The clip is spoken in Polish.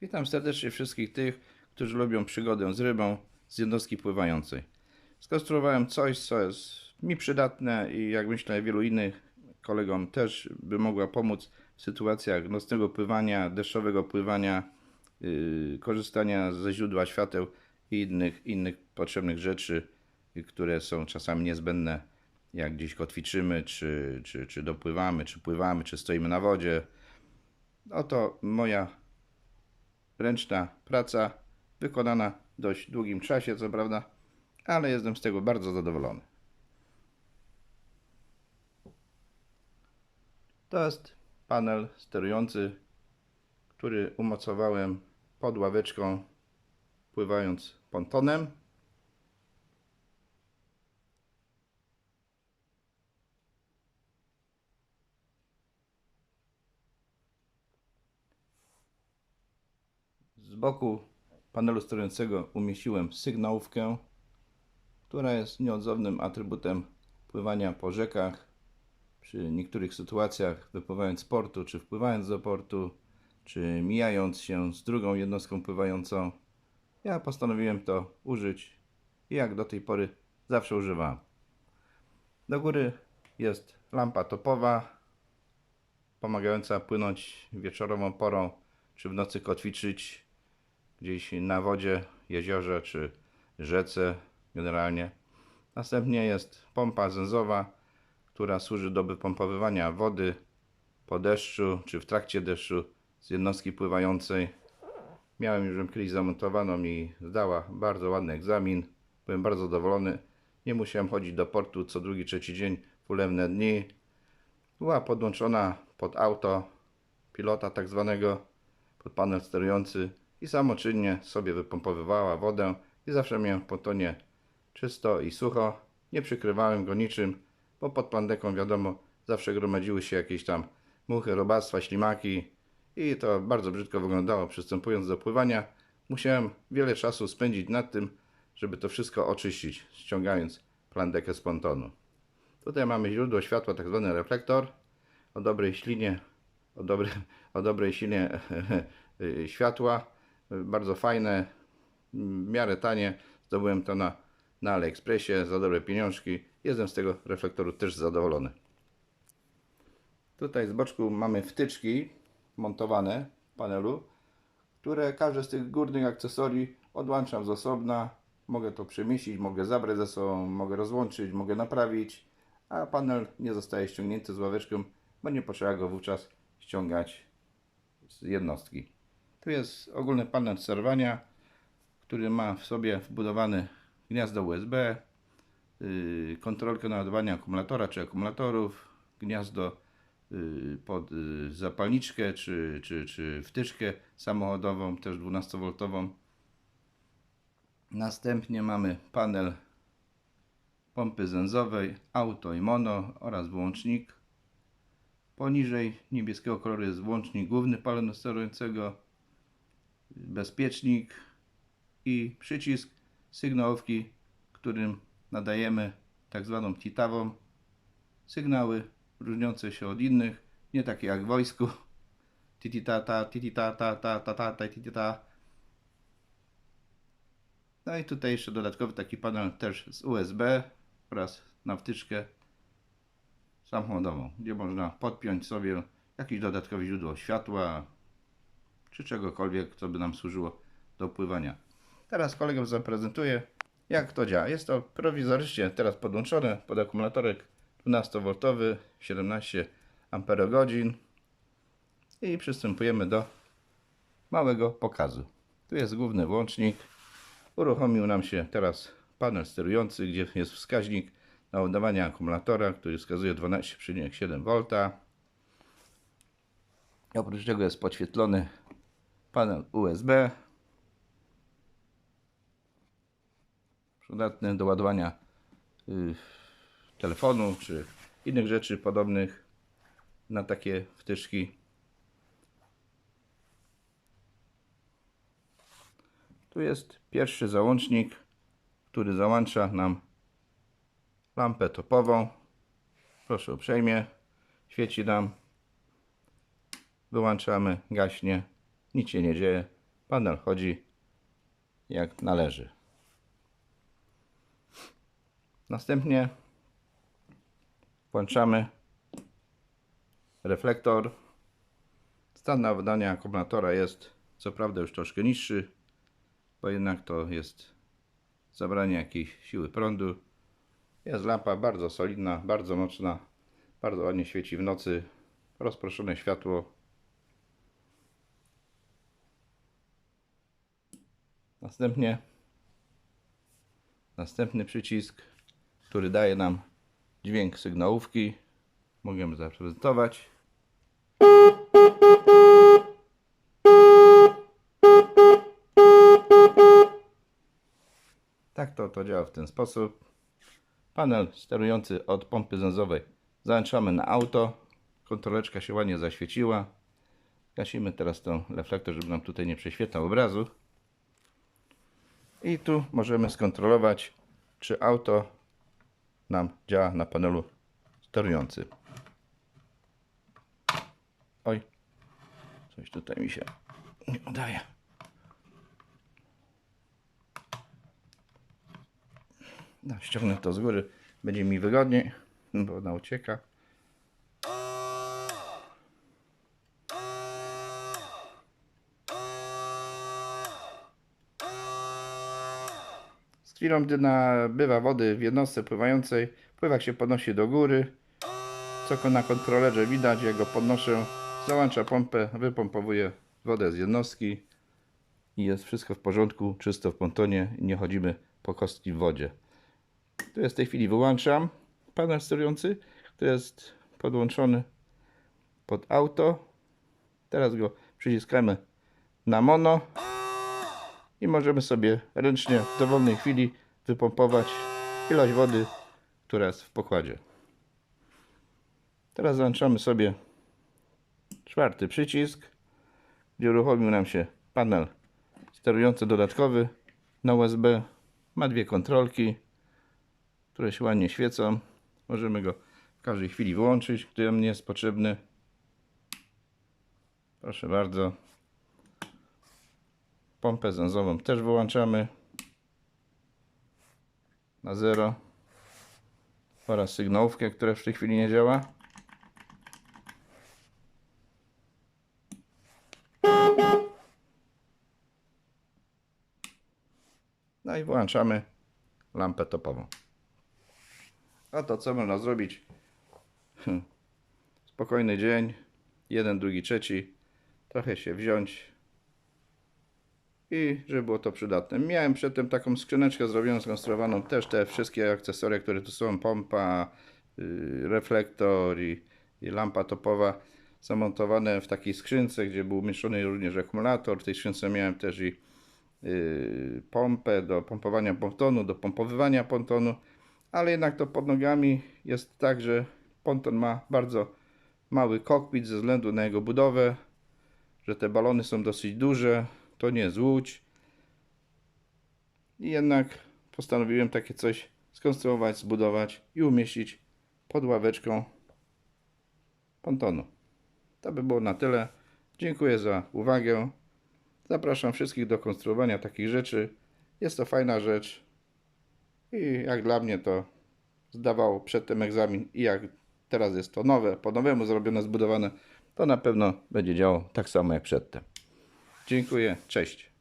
Witam serdecznie wszystkich tych, którzy lubią przygodę z rybą z jednostki pływającej. Skonstruowałem coś, co jest mi przydatne i jak myślę wielu innych kolegom też by mogła pomóc w sytuacjach nocnego pływania, deszczowego pływania, yy, korzystania ze źródła świateł i innych, innych potrzebnych rzeczy, które są czasami niezbędne, jak gdzieś kotwiczymy, czy, czy, czy dopływamy, czy pływamy, czy stoimy na wodzie. Oto moja ręczna praca, wykonana w dość długim czasie, co prawda, ale jestem z tego bardzo zadowolony. To jest panel sterujący, który umocowałem pod ławeczką, pływając pontonem. Boku panelu sterującego umieściłem sygnałówkę, która jest nieodzownym atrybutem pływania po rzekach. Przy niektórych sytuacjach wypływając z portu, czy wpływając do portu, czy mijając się z drugą jednostką pływającą, ja postanowiłem to użyć i jak do tej pory zawsze używałem. Do góry jest lampa topowa, pomagająca płynąć wieczorową porą, czy w nocy kotwiczyć gdzieś na wodzie, jeziorze czy rzece generalnie. Następnie jest pompa zęzowa, która służy do wypompowywania wody po deszczu czy w trakcie deszczu z jednostki pływającej. Miałem już ją kiedyś zamontowaną i zdała bardzo ładny egzamin. Byłem bardzo zadowolony. Nie musiałem chodzić do portu co drugi, trzeci dzień w ulewne dni. Była podłączona pod auto pilota tak zwanego, pod panel sterujący i samoczynnie sobie wypompowywała wodę i zawsze miałem w pontonie czysto i sucho. Nie przykrywałem go niczym, bo pod plandeką wiadomo zawsze gromadziły się jakieś tam muchy, robactwa, ślimaki i to bardzo brzydko wyglądało przystępując do pływania. Musiałem wiele czasu spędzić nad tym, żeby to wszystko oczyścić, ściągając plandekę z pontonu. Tutaj mamy źródło światła, tak zwany reflektor o dobrej ślinie, o, dobre, o dobrej silie światła. Bardzo fajne, w miarę tanie. Zdobyłem to na, na AliExpressie za dobre pieniążki. Jestem z tego reflektoru też zadowolony. Tutaj z boczku mamy wtyczki montowane w panelu, które każde z tych górnych akcesorii odłączam z osobna. Mogę to przemieścić, mogę zabrać ze sobą, mogę rozłączyć, mogę naprawić, a panel nie zostaje ściągnięty z ławeczką, bo nie potrzeba go wówczas ściągać z jednostki. Tu jest ogólny panel sterowania, który ma w sobie wbudowany gniazdo USB, yy, kontrolkę naładowania akumulatora czy akumulatorów, gniazdo yy, pod yy, zapalniczkę czy, czy, czy wtyczkę samochodową, też 12V. Następnie mamy panel pompy zęzowej, auto i mono oraz włącznik. Poniżej niebieskiego koloru jest włącznik główny panelu sterującego, bezpiecznik i przycisk sygnałówki, którym nadajemy tak zwaną titawą sygnały różniące się od innych, nie takie jak w wojsku tititata, tititata, ta ta ta ta titita. No i tutaj jeszcze dodatkowy taki panel też z USB oraz na wtyczkę samochodową, gdzie można podpiąć sobie jakieś dodatkowe źródło światła czy czegokolwiek, co by nam służyło do pływania. Teraz kolegom zaprezentuję, jak to działa. Jest to prowizorycznie teraz podłączone pod akumulatorek 12V, 17 Ah i przystępujemy do małego pokazu. Tu jest główny włącznik. Uruchomił nam się teraz panel sterujący, gdzie jest wskaźnik naładowania akumulatora, który wskazuje 12,7V. Oprócz tego jest podświetlony panel USB. Przydatny do ładowania y, telefonu czy innych rzeczy podobnych na takie wtyczki. Tu jest pierwszy załącznik, który załącza nam lampę topową. Proszę uprzejmie. Świeci nam. Wyłączamy, gaśnie. Nic się nie dzieje. panel chodzi jak należy. Następnie włączamy reflektor. Stan nawadania akumulatora jest co prawda już troszkę niższy, bo jednak to jest zabranie jakiejś siły prądu. Jest lampa bardzo solidna, bardzo mocna, bardzo ładnie świeci w nocy. Rozproszone światło. Następnie następny przycisk, który daje nam dźwięk sygnałówki. Możemy zaprezentować. Tak to, to działa w ten sposób. Panel sterujący od pompy zęzowej załączamy na auto. Kontroleczka się ładnie zaświeciła. Gasimy teraz ten reflektor, żeby nam tutaj nie prześwietlał obrazu. I tu możemy skontrolować, czy auto nam działa na panelu sterujący. Oj, coś tutaj mi się nie udaje. No, ściągnę to z góry, będzie mi wygodniej, bo ona ucieka. Chwilą, gdy nabywa wody w jednostce pływającej, pływak się podnosi do góry. Co na kontrolerze widać, jak go podnoszę, załącza pompę, wypompowuje wodę z jednostki i jest wszystko w porządku, czysto w pontonie i nie chodzimy po kostki w wodzie. Tu jest w tej chwili wyłączam panel sterujący, który jest podłączony pod auto. Teraz go przyciskamy na mono i możemy sobie ręcznie w dowolnej chwili wypompować ilość wody, która jest w pokładzie. Teraz załączamy sobie czwarty przycisk, gdzie uruchomił nam się panel sterujący dodatkowy na USB. Ma dwie kontrolki, które się ładnie świecą. Możemy go w każdej chwili wyłączyć, gdy on nie jest potrzebny. Proszę bardzo. Pompę zęzową też wyłączamy na zero oraz sygnałówkę, która w tej chwili nie działa. No i włączamy lampę topową. A to co można zrobić? Hm. Spokojny dzień, jeden, drugi, trzeci, trochę się wziąć i żeby było to przydatne. Miałem przedtem taką skrzyneczkę zrobioną, skonstruowaną, też te wszystkie akcesoria, które tu są, pompa, yy, reflektor i, i lampa topowa zamontowane w takiej skrzynce, gdzie był umieszczony również akumulator. W tej skrzynce miałem też i yy, pompę do pompowania pontonu, do pompowywania pontonu, ale jednak to pod nogami jest tak, że ponton ma bardzo mały kokpit ze względu na jego budowę, że te balony są dosyć duże, to nie jest. I jednak postanowiłem takie coś skonstruować, zbudować i umieścić pod ławeczką pontonu. To by było na tyle. Dziękuję za uwagę. Zapraszam wszystkich do konstruowania takich rzeczy. Jest to fajna rzecz. I jak dla mnie to zdawało przedtem egzamin i jak teraz jest to nowe, po nowemu zrobione, zbudowane, to na pewno będzie działało tak samo jak przedtem. Dziękuję, cześć.